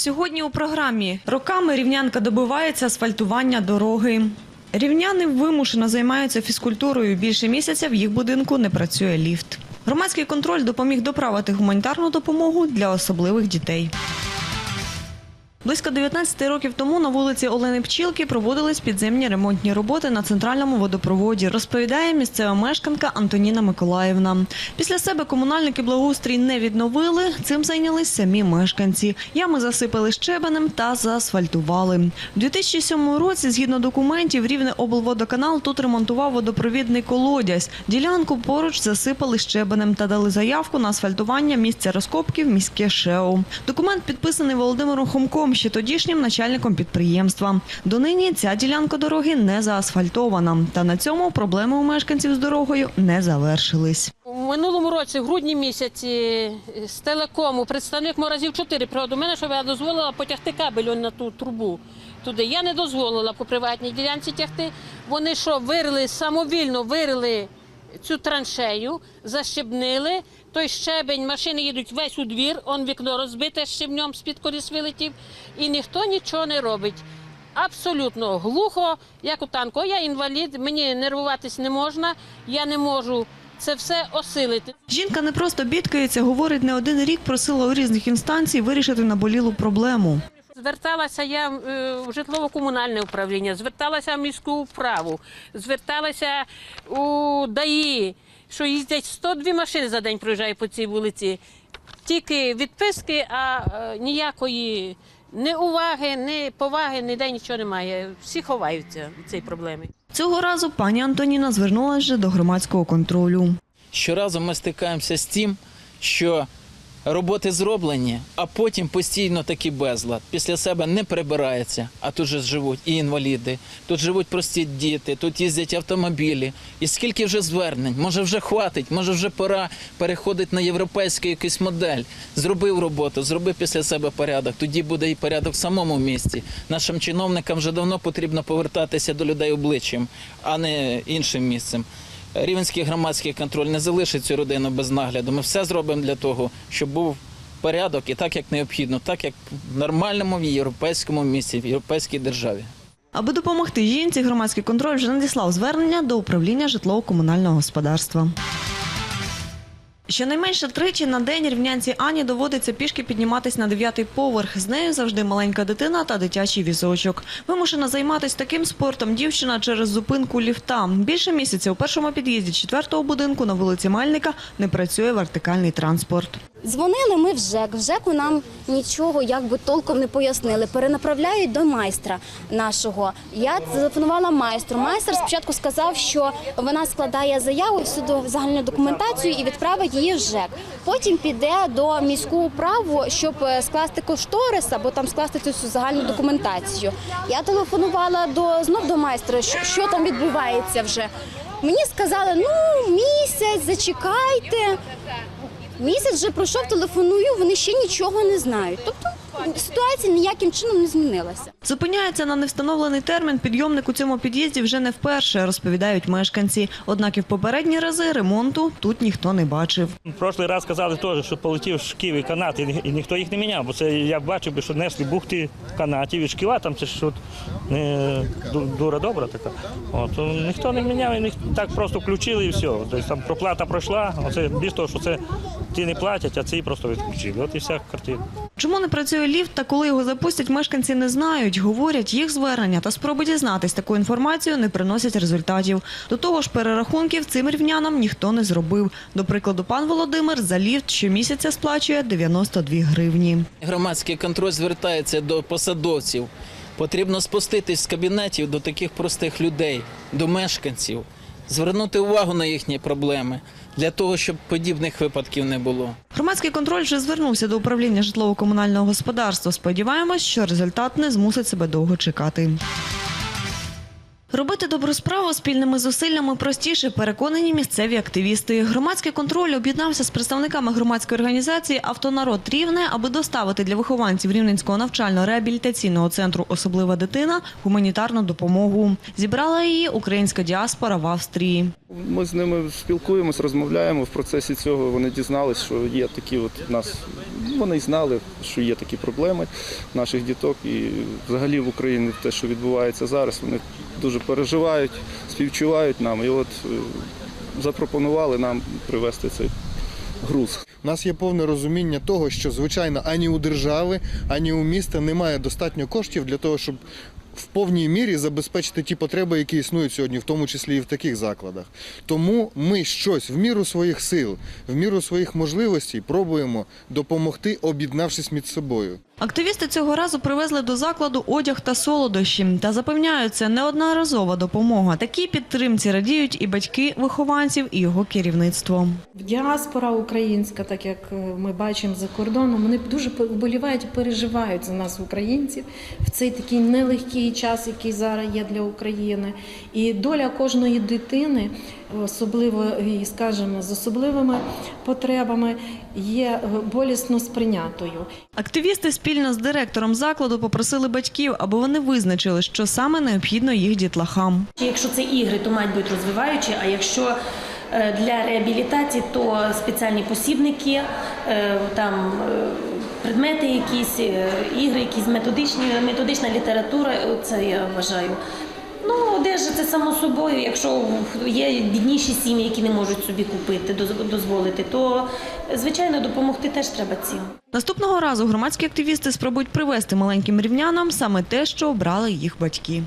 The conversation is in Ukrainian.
Сьогодні у програмі роками рівнянка добивається асфальтування дороги. Рівняни вимушено займаються фізкультурою. Більше місяця в їх будинку не працює ліфт. Громадський контроль допоміг доправити гуманітарну допомогу для особливих дітей. Близько 19 років тому на вулиці Олени Пчілки проводились підземні ремонтні роботи на центральному водопроводі, розповідає місцева мешканка Антоніна Миколаївна. Після себе комунальники благоустрій не відновили, цим зайнялись самі мешканці. Ями засипали щебенем та заасфальтували. У 2007 році, згідно документів, Рівне облводоканал тут ремонтував водопровідний колодязь. Ділянку поруч засипали щебенем та дали заявку на асфальтування місця розкопки в міське ШЕО. Документ підписаний Володимиром Хомком, ще тодішнім начальником підприємства. Донині ця ділянка дороги не заасфальтована. Та на цьому проблеми у мешканців з дорогою не завершились. У минулому році, в грудні місяці, з телекому представник Моразів 4 приходив до мене, щоб я дозволила потягти кабель на ту трубу. Туди я не дозволила по приватній ділянці тягти. Вони що, вирили самовільно вирили цю траншею, защебнили. Той щебень, машини їдуть весь у двір, он вікно розбите щебнем, з-під коліс вилетів, і ніхто нічого не робить. Абсолютно глухо, як у танку. Я інвалід, мені нервуватись не можна, я не можу це все осилити. Жінка не просто бідкається, говорить, не один рік просила у різних інстанцій вирішити наболілу проблему. Зверталася я е, в житлово-комунальне управління, зверталася в міську управу, зверталася у ДАІ, що їздять 102 машини за день проїжджає по цій вулиці. Тільки відписки, а е, ніякої ні уваги, ні поваги, ніде нічого немає. Всі ховаються від цієї проблеми. Цього разу пані Антоніна звернулася до громадського контролю. Щоразу ми стикаємося з тим, що роботи зроблені, а потім постійно такий безлад. Після себе не прибирається, а тут же живуть і інваліди, тут живуть прості діти, тут їздять автомобілі. І скільки вже звернень, може вже хватить, може вже пора переходити на європейську якусь модель. Зробив роботу, зроби після себе порядок. Тоді буде і порядок в самому місті. Нашим чиновникам вже давно потрібно повертатися до людей обличчям, а не іншим місцем. Рівенський громадський контроль не залишить цю родину без нагляду. Ми все зробимо для того, щоб був порядок і так, як необхідно, так як в нормальному європейському місці, в європейській державі. Аби допомогти жінці, громадський контроль вже надіслав звернення до управління житлово-комунального господарства. Щонайменше тричі на день рівнянці Ані доводиться пішки підніматись на дев'ятий поверх. З нею завжди маленька дитина та дитячий візочок. Вимушена займатися таким спортом дівчина через зупинку ліфта. Більше місяця у першому під'їзді четвертого будинку на вулиці Мельника не працює вертикальний транспорт. Дзвонили ми в ЖЕК. В ЖЕКу нам нічого якби толком не пояснили. Перенаправляють до майстра нашого. Я телефонувала майстру. Майстер спочатку сказав, що вона складає заяву всю загальну документацію і відправить її в ЖЕК. Потім піде до міську управу, щоб е, скласти кошторис або там скласти цю загальну документацію. Я телефонувала до знов до майстра, що, що там відбувається вже. Мені сказали, ну місяць, зачекайте. Місяць вже пройшов, телефоную, вони ще нічого не знають. Тобто ситуація ніяким чином не змінилася. Зупиняється на невстановлений термін підйомник у цьому під'їзді вже не вперше, розповідають мешканці. Однак і в попередні рази ремонту тут ніхто не бачив. Прошлий раз казали теж, що полетів шків і канат, і, ніхто їх не міняв, бо це я бачив, би, що несли бухти канатів і шківа, там це ж не дура добра така. От, ніхто не міняв, і ніх, так просто включили і все. Тобто там проплата пройшла, оце без того, що це ті не платять, а ці просто відключили. От і вся картина. Чому не працює ліфт та коли його запустять, мешканці не знають. Говорять, їх звернення та спроби дізнатись таку інформацію не приносять результатів. До того ж, перерахунків цим рівнянам ніхто не зробив. До прикладу, пан Володимир за ліфт щомісяця сплачує 92 гривні. Громадський контроль звертається до посадовців. Потрібно спуститись з кабінетів до таких простих людей, до мешканців, звернути увагу на їхні проблеми для того, щоб подібних випадків не було. Громадський контроль вже звернувся до управління житлово-комунального господарства. Сподіваємось, що результат не змусить себе довго чекати. Робити добру справу спільними зусиллями простіше, переконані місцеві активісти. Громадський контроль об'єднався з представниками громадської організації Автонарод Рівне, аби доставити для вихованців Рівненського навчально-реабілітаційного центру Особлива дитина гуманітарну допомогу. Зібрала її українська діаспора в Австрії. Ми з ними спілкуємось, розмовляємо. В процесі цього вони дізналися, що є такі от нас вони й знали, що є такі проблеми наших діток. І взагалі в Україні те, що відбувається зараз, вони дуже переживають, співчувають нам. І от е, запропонували нам привезти цей груз. У нас є повне розуміння того, що звичайно ані у держави, ані у міста немає достатньо коштів для того, щоб в повній мірі забезпечити ті потреби, які існують сьогодні, в тому числі і в таких закладах. Тому ми щось в міру своїх сил, в міру своїх можливостей пробуємо допомогти, об'єднавшись між собою. Активісти цього разу привезли до закладу одяг та солодощі та запевняють, це неодноразова допомога. Такій підтримці радіють і батьки вихованців, і його керівництво. Діаспора українська, так як е, ми бачимо за кордоном, вони дуже вболівають і переживають за нас, українців, в цей такий нелегкий час, який зараз є для України. І доля кожної дитини, особливо скажімо, з особливими потребами, є е, болісно сприйнятою. Активісти спільно з директором закладу попросили батьків, аби вони визначили, що саме необхідно їх дітлахам. Якщо це ігри, то мають бути розвиваючі, а якщо для реабілітації, то спеціальні посібники, е, там е, предмети якісь, е, ігри, якісь методичні, методична література, е, це я вважаю. Ну, одежа це само собою. Якщо є бідніші сім'ї, які не можуть собі купити, доз- дозволити, то звичайно допомогти теж треба цим. Наступного разу громадські активісти спробують привезти маленьким рівнянам саме те, що обрали їх батьки.